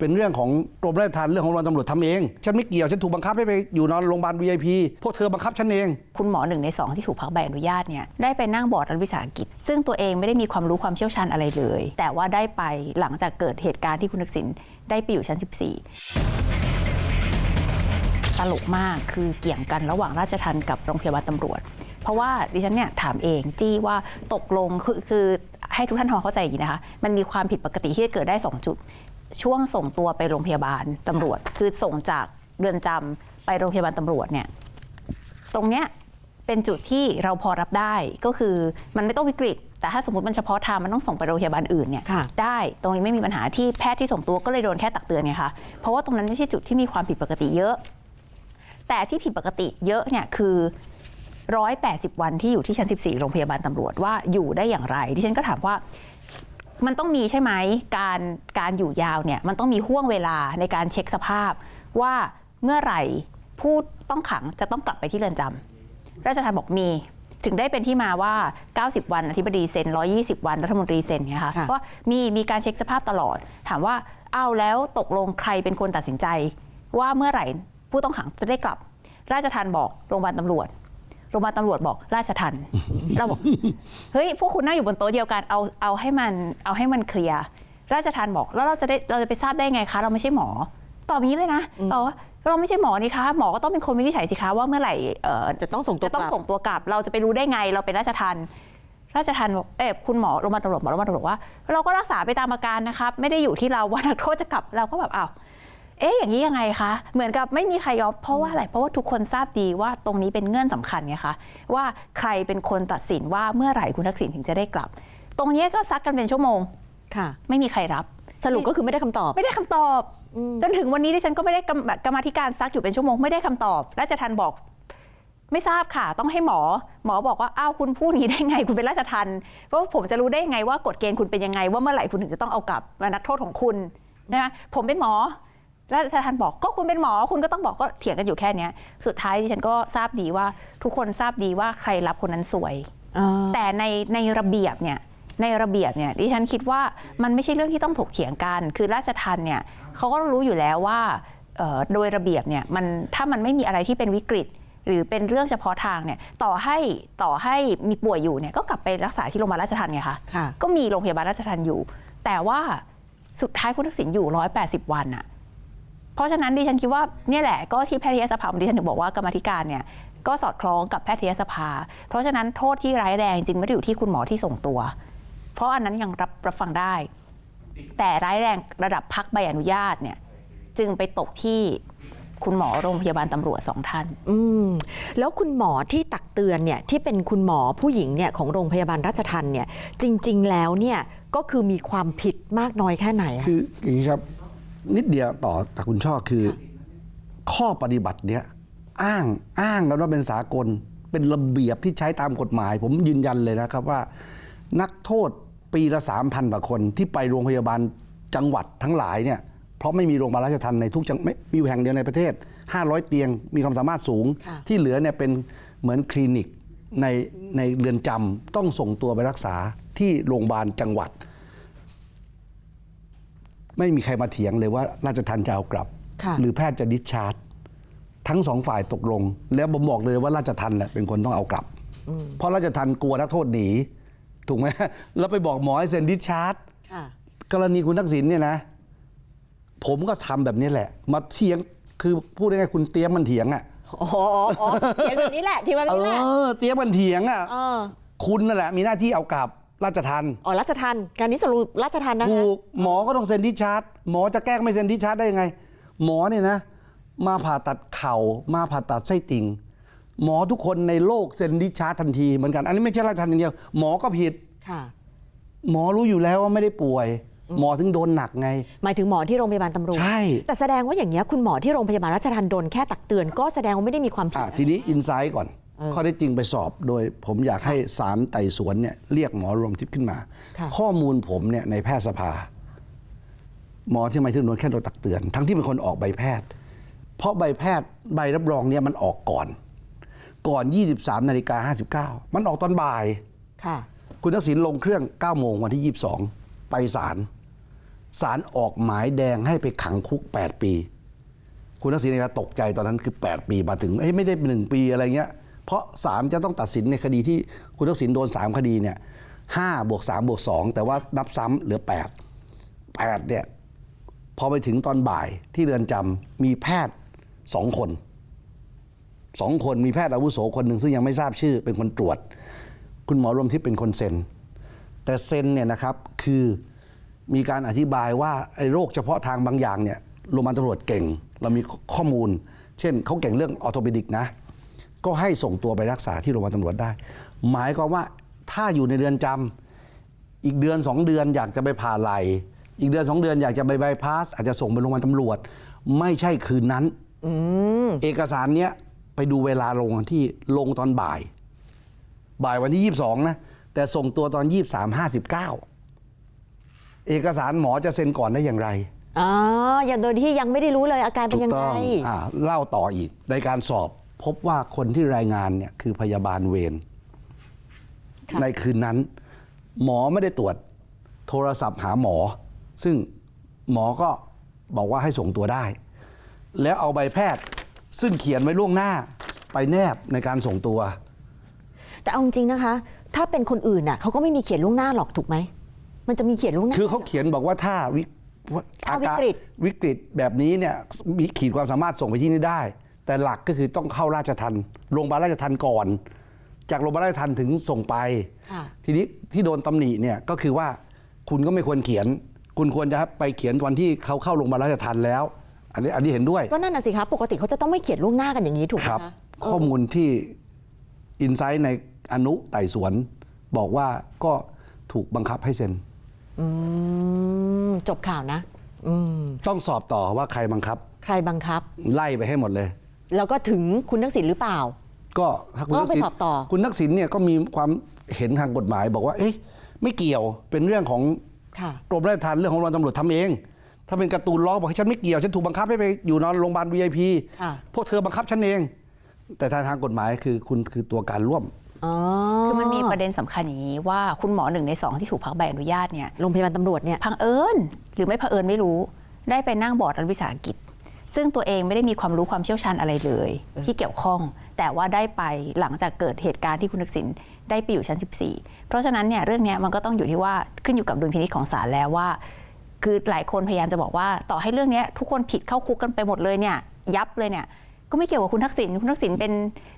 เป็นเรื่องของกรมราชทัณฑ์เรื่องของโรงตำรวจทำเอง ฉันไม่เกี่ยว ฉันถูกบังคับให้ไปอยู่นอนโรงพยาบาล VIP พวกเธอบังคับฉันเอง คุณหมอหนึ่งในสองที่ถูกพักใบอนุญาตเนี่ยได้ไปนั่งบอร์ดรัฐวิสาหกิจ ซึ่งตัวเองไม่ได้มีความรู้ความเชี่ยวชาญอะไรเลย แต่ว่าได้ไปหลังจากเกิดเหตุการณ์ที่คุณทักษิณได้ไปอยู่ชั้น 14ตลกมากคือเกี่ยงกันระหว่างราชทัณฑ์กับโรงพยาบาลตำรวจ เพราะว่าดิฉันเนี่ยถามเองจี้ว่าตกลงคือคือให้ทุกท่านทำความเข้าใจอย่างนี้นะคะ มันมีความผิดปกติที่จะเกิดได้ 2 จุด ช่วงส่งตัวไปโรงพยาบาลตำรวจ คือส่งจากเรือนจำไปโรงพยาบาลตำรวจเนี่ยตรงเนี้ยเป็นจุดที่เราพอรับได้ก็คือมันไม่ต้องวิกฤต แต่ถ้าสมมติมันเฉพาะทางมันต้องส่งไปโรงพยาบาลอื่นเนี่ยค่ะได้ตรงนี้ไม่มีปัญหาที่แพทย์ที่ส่งตัวก็เลยโดนแค่ตักเตือนไงคะเพราะว่าตรงนั้นไม่ใช่จุดที่มีความผิดปกติเยอะ แต่ที่ผิดปกติเยอะเนี่ยคือ180 วันที่อยู่ที่ชั้น 14 โรงพยาบาลตำรวจว่าอยู่ได้อย่างไรดิฉันก็ถามว่า มันต้องมีใช่ไหมการการอยู่ยาวเนี่ยมันต้องมีห่วงเวลาในการเช็คสภาพ ว่าเมื่อไหร่ผู้ต้องขังจะต้องกลับไปที่เรือนจำราชทัณฑ์บอกมี ถึงได้เป็นที่มาว่า 90 วันอธิบดีเซ็น 120 วันรัฐมนตรีเซ็นไงคะค่ะว่ามีมีการเช็คสภาพตลอด ถามว่าเอาแล้วตกลงใครเป็นคนตัดสินใจ ว่าเมื่อไหร่ผู้ต้องขังจะได้กลับ ราชทัณฑ์บอกโรงพยาบาลตำรวจ โรงพยาบาลตำรวจบอกราชทัณฑ์เราบอกเฮ้ยพวกคุณนั่งอยู่บนโต๊ะเดียวกันเอาเอาให้มันเอาให้มันเคลียร์ราชทานบอกแล้วเราจะได้เราจะไปทราบได้ไงคะ เราไม่ใช่หมอตอบอย่างนี้เลยนะบอกว่าเราไม่ใช่หมอนี่คะหมอก็ต้องเป็นคนวินิจฉัยสิคะว่าเมื่อไหร่เอ่อจะต้องส่งตัวจะต้องกลับส่งตัวกลับ เราจะไปรู้ได้ไงเราเป็นราชทันราชทันบอกเอ๊ะคุณหมอโรงพยาบาลตำรวจบอกโรงพยาบาลตำรวจว่า เราก็รักษาไปตามอาการนะครับ ไม่ได้อยู่ที่เราว่านักโทษจะกลับเราก็แบบอ้าว เอ๊ะอย่างนี้ยังไงคะเหมือนกับไม่มีใครยอมเพราะว่าอะไรเพราะว่าทุกคนทราบดีว่าตรงนี้เป็นเงื่อนสำคัญไงคะว่าใครเป็นคนตัดสินว่าเมื่อไหร่คุณทักษิณถึงจะได้กลับ ตรงนี้ก็ซักกันเป็นชั่วโมงค่ะ ไม่มีใครรับ สรุปก็คือไม่ได้คำตอบ ไม่ได้คำตอบ จนถึงวันนี้ดิฉันก็ไม่ได้กรรมกรรมาธิการซักอยู่เป็นชั่วโมงไม่ได้คำตอบราชทันบอกไม่ทราบค่ะ ต้องให้หมอ หมอบอกว่าอ้าวคุณพูดอย่างนี้ได้ไง คุณเป็นราชทันเพราะว่าผมจะรู้ได้ไงว่ากฎเกณฑ์คุณเป็นยังไง ว่าเมื่อไหร่คุณถึงจะต้องเอากลับมานักโทษของคุณนะผมเป็นหมอ ราชทันบอกก็คุณเป็นหมอคุณก็ต้องบอกก็เถียงกันอยู่แค่เนี้ยสุดท้ายดิฉันก็ทราบดีว่าทุกคนทราบดีว่าใครรับคนนั้นสวย แต่ในในระเบียบเนี่ยในระเบียบเนี่ยดิฉันคิดว่ามันไม่ใช่เรื่องที่ต้องถกเถียงกัน คือราชทันเนี่ยเขาก็รู้อยู่แล้วว่าเอ่อโดยระเบียบเนี่ยมันถ้ามันไม่มีอะไรที่เป็นวิกฤต หรือเป็นเรื่องเฉพาะทางเนี่ยต่อให้ต่อให้มีป่วยอยู่เนี่ยก็กลับไปรักษาที่โรงพยาบาลราชทันไงคะค่ะก็มีโรงพยาบาลราชทันอยู่ แต่ว่าสุดท้ายคุณทักษิณอยู่ 180 วันอะ เพราะฉะนั้นดิฉันคิดว่าเนี่ยแหละก็ที่แพทยสภาดิฉันถึงบอกว่ากรรมาธิการเนี่ยก็สอดคล้องกับแพทยสภา เพราะฉะนั้นโทษที่ร้ายแรงจริงไม่ได้อยู่ที่คุณหมอที่ส่งตัว เพราะอันนั้นยังรับรับฟังได้ แต่ร้ายแรงระดับพักใบอนุญาตเนี่ยจึงไปตกที่คุณหมอโรงพยาบาลตำรวจสองท่าน อืมแล้วคุณหมอที่ตักเตือนเนี่ยที่เป็นคุณหมอผู้หญิงเนี่ยของโรงพยาบาลราชทันเนี่ยจริง ๆ แล้วเนี่ยก็คือมีความผิดมากน้อยแค่ไหนอะคืออย่างนี้ครับ นิดเดียวต่อจากคุณช่อคือ ข้อปฏิบัติเนี้ยอ้างอ้างกันว่าเป็นสากล เป็นระเบียบที่ใช้ตามกฎหมาย ผมยืนยันเลยนะครับว่า นักโทษปีละสามพันกว่าคนที่ไปโรงพยาบาลจังหวัดทั้งหลายเนี่ยเพราะไม่มีโรงพยาบาลราชทันในทุกจังไม่มีอยู่แห่งเดียวในประเทศ 500 เตียงมีความสามารถสูงค่ะที่เหลือเนี่ยเป็นเหมือนคลินิกในในเรือนจำต้องส่งตัวไปรักษาที่โรงพยาบาลจังหวัด ไม่มีใครมาเถียงเลยว่าราชทันจะเอากลับค่ะหรือแพทย์จะดิสชาร์จ ทั้งสองฝ่ายตกลง แล้วผมบอกเลยว่าราชทันแหละเป็นคนต้องเอากลับ เพราะราชทันกลัวนักโทษหนี ถูกไหมแล้วไปบอกหมอให้เซ็นดิสชาร์จค่ะกรณีคุณทักษิณเนี่ยนะ ผมก็ทำแบบนี้แหละ มาเถียงคือพูดง่ายๆคุณเตรียมมันเถียงอะอ๋ออ๋อเถียงแบบนี้แหละเถียงแบบเอนี้แหละอเตรียมมันเถียงอะเออคุณนั่นแหละ มีหน้าที่เอากลับ ราชทันอ๋อราชทันการนี้สรุปราชทันนะคะถูกหมอก็ต้องเซ็นดิชาร์จหมอจะแกล้งไม่เซ็นดิชาร์จได้ยังไง หมอเนี่ยนะ มาผ่าตัดเข่ามาผ่าตัดไส้ติ่งหมอทุกคนในโลกเซ็นดิชาร์จทันทีเหมือนกัน อันนี้ไม่ใช่ราชทันอย่างเดียวหมอก็ผิดค่ะ หมอรู้อยู่แล้วว่าไม่ได้ป่วย หมอถึงโดนหนักไง หมายถึงหมอที่โรงพยาบาลตำรวจใช่ แต่แสดงว่าอย่างเงี้ยคุณหมอที่โรงพยาบาลราชทันโดนแค่ตักเตือนก็แสดงว่าไม่ได้มีความผิดอะทีนี้อินไซต์ก่อนเออ ข้อได้จริงไปสอบโดยผมอยากให้ศาลไต่สวนเนี่ยเรียกหมอรวมทิพย์ขึ้นมาค่ะข้อมูลผมเนี่ยในแพทยสภา หมอที่มาที่โดนแค่โดนตักเตือน ทั้งที่เป็นคนออกใบแพทย์ เพราะใบแพทย์ใบรับรองเนี่ยมันออกก่อน ก่อน 23นาฬิกา59 มันออกตอนบ่ายค่ะคุณทักษิณลงเครื่อง9โมงวันที่ 22 ไปศาลศาลออกหมายแดงให้ไปขังคุก 8 ปี คุณทักษิณเองก็ตกใจตอนนั้นคือ 8 ปีมาถึงเอ้ยไม่ได้เป็นหนึ่งปีอะไรเงี้ย เพราะศาลจะต้องตัดสินในคดีที่คุณทักษิณโดน 3 คดีเนี่ยห้าบวก3บวก2แต่ว่านับซ้ำเหลือ 8 8เนี่ยพอไปถึงตอนบ่ายที่เรือนจำมีแพทย์สองคนสองคนมีแพทย์อาวุโสคนหนึ่งซึ่งยังไม่ทราบชื่อเป็นคนตรวจ คุณหมอรวมทิพย์เป็นคนเซ็น แต่เซ็นเนี่ยนะครับคือมีการอธิบายว่าไอ้โรคเฉพาะทางบางอย่างเนี่ยโรงพยาบาลตำรวจเก่ง เรามีข้อมูล เช่นเขาเก่งเรื่องออโทปิดิกนะ ก็ให้ส่งตัวไปรักษาที่โรงพยาบาลตำรวจได้ หมายความว่าถ้าอยู่ในเรือนจำอีกเดือนสองเดือนอยากจะไปผ่าไหล อีกเดือนสองเดือนอยากจะไปบายพาสอาจจะส่งไปโรงพยาบาลตำรวจ ไม่ใช่คืนนั้นเอกสารเนี้ยไปดูเวลาลงที่ลงตอนบ่าย บ่ายวันที่ 22 นะ แต่ส่งตัวตอน 23 59 เอกสารหมอจะเซ็นก่อนได้อย่างไรอ๋ออย่างโดยที่ยังไม่ได้รู้เลยอาการเป็นยังไงอ่าเล่าต่ออีกในการสอบ พบว่าคนที่รายงานเนี่ยคือพยาบาลเวรค่ะ ในคืนนั้น หมอไม่ได้ตรวจโทรศัพท์หาหมอ ซึ่งหมอก็บอกว่าให้ส่งตัวได้ แล้วเอาใบแพทย์ซึ่งเขียนไว้ล่วงหน้าไปแนบในการส่งตัว แต่เอาจริงๆนะคะ ถ้าเป็นคนอื่นน่ะเขาก็ไม่มีเขียนล่วงหน้าหรอกถูกไหม มันจะมีเขียนล่วงหน้า คือเขาเขียนบอกว่าถ้าวิว่าถ้าวิกฤต วิกฤตแบบนี้เนี่ยมีขีดความสามารถส่งไปที่นี่ได้ แต่หลักก็คือต้องเข้าราชทันโรงพยาบาลราชทันก่อน จากโรงพยาบาลราชทันถึงส่งไป ค่ะ ทีนี้ที่โดนตำหนิเนี่ยก็คือว่าคุณก็ไม่ควรเขียน คุณควรจะไปเขียนวันที่เขาเข้าโรงพยาบาลราชทันแล้ว อันนี้อันนี้เห็นด้วย ก็นั่นน่ะสิคะปกติเขาจะต้องไม่เขียนล่วงหน้ากันอย่างนี้ถูกไหมครับ คะข้อมูลที่อินไซต์ในอนุไต่สวน บอกว่าก็ถูกบังคับให้เซ็น อืมจบข่าวนะ อืม ต้องสอบต่อว่าใครบังคับ ใครบังคับ ไล่ไปให้หมดเลย แล้วก็ถึงคุณทักษิณหรือเปล่า ก็ถ้าคุณก็ทักไปษิณสอบต่อ คุณทักษิณเนี่ยก็มีความเห็นทางกฎหมายบอกว่า เอ๊ะไม่เกี่ยวเป็นเรื่องของค่ะ กรมราชทัณฑ์เรื่องของโรงพยาบาลตำรวจทำเอง ถ้าเป็นการ์ตูนล้อบอกให้ฉันไม่เกี่ยว ฉันถูกบังคับให้ไปอยู่นอนโรงพยาบาล VIP ค่ะ พวกเธอบังคับฉันเอง แต่ทางทางกฎหมายคือคุณคือตัวการร่วม อ๋อคือมันมีประเด็นสำคัญอย่างนี้ว่าคุณหมอหนึ่งในสองที่ถูกพักใบอนุญาตเนี่ยโรงพยาบาลตำรวจเนี่ย พังเอิญหรือไม่พังเอิญไม่รู้ ได้ไปนั่งบอร์ดรัฐวิสาหกิจ ซึ่งตัวเองไม่ได้มีความรู้ความเชี่ยวชาญอะไรเลย ที่เกี่ยวข้อง แต่ว่าได้ไปหลังจากเกิดเหตุการณ์ที่คุณทักษิณได้ไปอยู่ชั้น 14 เพราะฉะนั้นเนี่ยเรื่องเนี้ยมันก็ต้องอยู่ที่ว่าขึ้นอยู่กับดุลพินิจของศาลแล้วว่า คือหลายคนพยายามจะบอกว่าต่อให้เรื่องเนี้ยทุกคนผิดเข้าคุกกันไปหมดเลยเนี่ยยับเลยเนี่ยก็ไม่เกี่ยวกับคุณทักษิณคุณทักษิณเป็น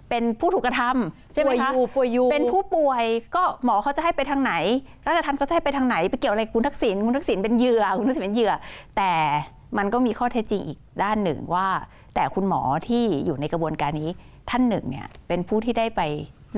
เป็นผู้ถูกกระทำใช่ไหมคะป่วยอยู่ป่วยอยู่เป็นผู้ป่วยก็หมอเขาจะให้ไปทางไหนราชทัณฑ์ก็จะให้ไปทางไหน ไปเกี่ยวอะไรกับคุณทักษิณคุณทักษิณเป็นเหยื่อคุณทักษิณเป็นเหยื่อ แต่ มันก็มีข้อเท็จจริงอีกด้านหนึ่งว่า แต่คุณหมอที่อยู่ในกระบวนการนี้ท่านหนึ่งเนี่ยเป็นผู้ที่ได้ไป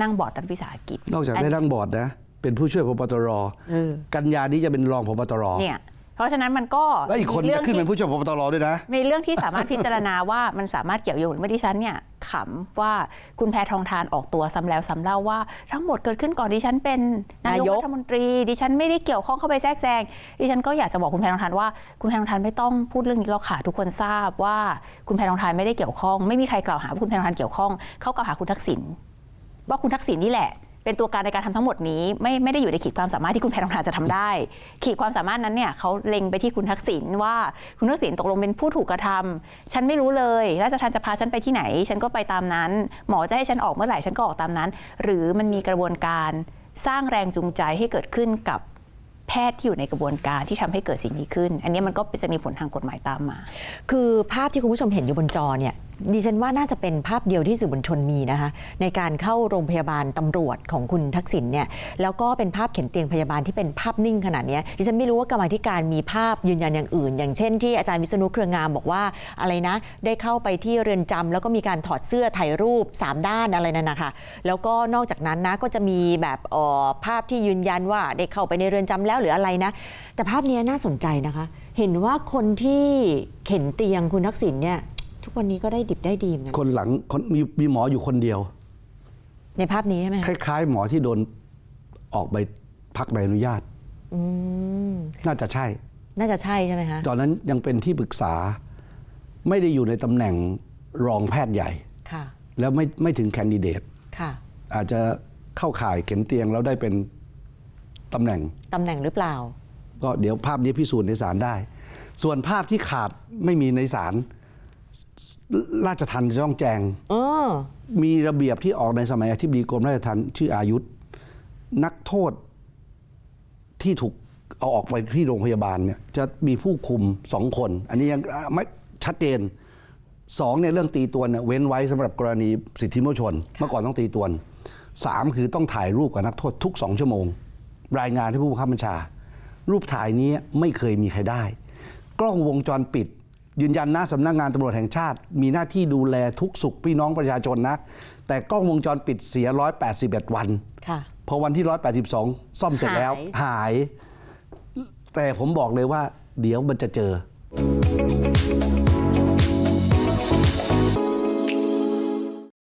นั่งบอร์ดรัฐวิสาหกิจ นอกจากได้นั่งบอร์ดนะเป็นผู้ช่วยพบตรเออกันยานี้จะเป็นรองพบตรเนี่ยเพราะฉะนั้นมันก็และอีกคนมีจะขึ้นเป็นที่ผู้ช่วยพบตรด้วยนะมีเรื่องที่สามารถพิจารณาว่ามันสามารถเกี่ยวโยงเมื่อดิฉันเนี่ย ขำว่าคุณแพทองทานออกตัวซ้ำแล้วซ้ำเล่าว่า ทั้งหมดเกิดขึ้นก่อนดิฉันเป็นนายกนายก รัฐมนตรี ดิฉันไม่ได้เกี่ยวข้องเข้าไปแทรกแซงดิฉันก็อยากจะบอกคุณแพทองทานว่าคุณแพทองทานไม่ต้องพูดเรื่องนี้หรอกค่ะทุกคนทราบว่าคุณแพทองทานไม่ได้เกี่ยวข้อง ไม่มีใครกล่าวหาว่าคุณแพทองทานเกี่ยวข้องเขากล่าวหาคุณทักษิณว่าคุณทักษิณนี่แหละ เป็นตัวการในการทำทั้งหมดนี้ ไม่ไม่ได้อยู่ในขีดความสามารถที่คุณแพทองทานจะทำได้ ขีดความสามารถนั้นเนี่ยเขาเล็งไปที่คุณทักษิณว่าคุณทักษิณตกลงเป็นผู้ถูกกระทำฉันไม่รู้เลยราชทัณฑ์จะพาฉันไปที่ไหน ฉันก็ไปตามนั้น หมอจะให้ฉันออกเมื่อไหร่ฉันก็ออกตามนั้น หรือมันมีกระบวนการสร้างแรงจูงใจให้เกิดขึ้นกับแพทย์ที่อยู่ในกระบวนการที่ทำให้เกิดสิ่งนี้ขึ้น อันนี้มันก็จะมีผลทางกฎหมายตามมา คือภาพที่คุณผู้ชมเห็นอยู่บนจอเนี่ย ดิฉันว่าน่าจะเป็นภาพเดียวที่สื่อมวลชนมีนะคะในการเข้าโรงพยาบาลตำรวจของคุณทักษิณเนี่ยแล้วก็เป็นภาพเข็นเตียงพยาบาลที่เป็นภาพนิ่งขนาดนี้ดิฉันไม่รู้ว่ากรรมธิการมีภาพยืนยันอย่างอื่น อย่างเช่นที่อาจารย์วิษณุเครืองามบอกว่าอะไรนะ ได้เข้าไปที่เรือนจำแล้วก็มีการถอดเสื้อถ่ายรูป 3 ด้านอะไรนั่นนะคะแล้วก็นอกจากนั้นนะก็จะมีแบบออภาพที่ยืนยันว่าได้เข้าไปในเรือนจำแล้วหรืออะไรนะแต่ภาพนี้น่าสนใจนะคะ เห็นว่าคนที่เข็นเตียงคุณทักษิณเนี่ย ทุกวันนี้ก็ได้ดิบได้ดีเหมือนกันคนหลังคนมีมีหมออยู่คนเดียว ในภาพนี้ใช่ไหมคล้าย ๆ หมอที่โดนออกใบพักใบอนุญาต อืมน่าจะใช่ น่าจะใช่ใช่ไหมคะตอนนั้นยังเป็นที่ปรึกษา ไม่ได้อยู่ในตำแหน่งรองแพทย์ใหญ่ ค่ะแล้วไม่ไม่ถึงแคนดิเดต ค่ะอาจจะเข้าข่ายเข็นเตียงแล้วได้เป็นตำแหน่ง ตำแหน่งหรือเปล่า ก็เดี๋ยวภาพนี้พิสูจน์ในศาลได้ ส่วนภาพที่ขาดไม่มีในศาล ราชทันจะต้องแจงเออมีระเบียบที่ออกในสมัยอธิบดีกรมราชทัณฑ์ชื่ออายุธนักโทษที่ถูกเอาออกไปที่โรงพยาบาลเนี่ยจะมีผู้คุมสองคน อันนี้ยังอะไม่ชัดเจนสองเนี่ยเรื่องตีตวนเนี่ยเว้นไว้สำหรับกรณีสิทธิมนุษยชน เมื่อก่อนต้องตีตวนสามคือต้องถ่ายรูปกับนักโทษทุกสองชั่วโมง รายงานให้ผู้บังคับบัญชา รูปถ่ายนี้ไม่เคยมีใครได้ กล้องวงจรปิด ยืนยันนะสำนักงานตำรวจแห่งชาติ มีหน้าที่ดูแลทุกสุขพี่น้องประชาชนนะ แต่กล้องวงจรปิดเสีย 181 วัน ค่ะ พอวันที่ 182 ซ่อมเสร็จแล้วหายหายแต่ผมบอกเลยว่า เดี๋ยวมันจะเจอ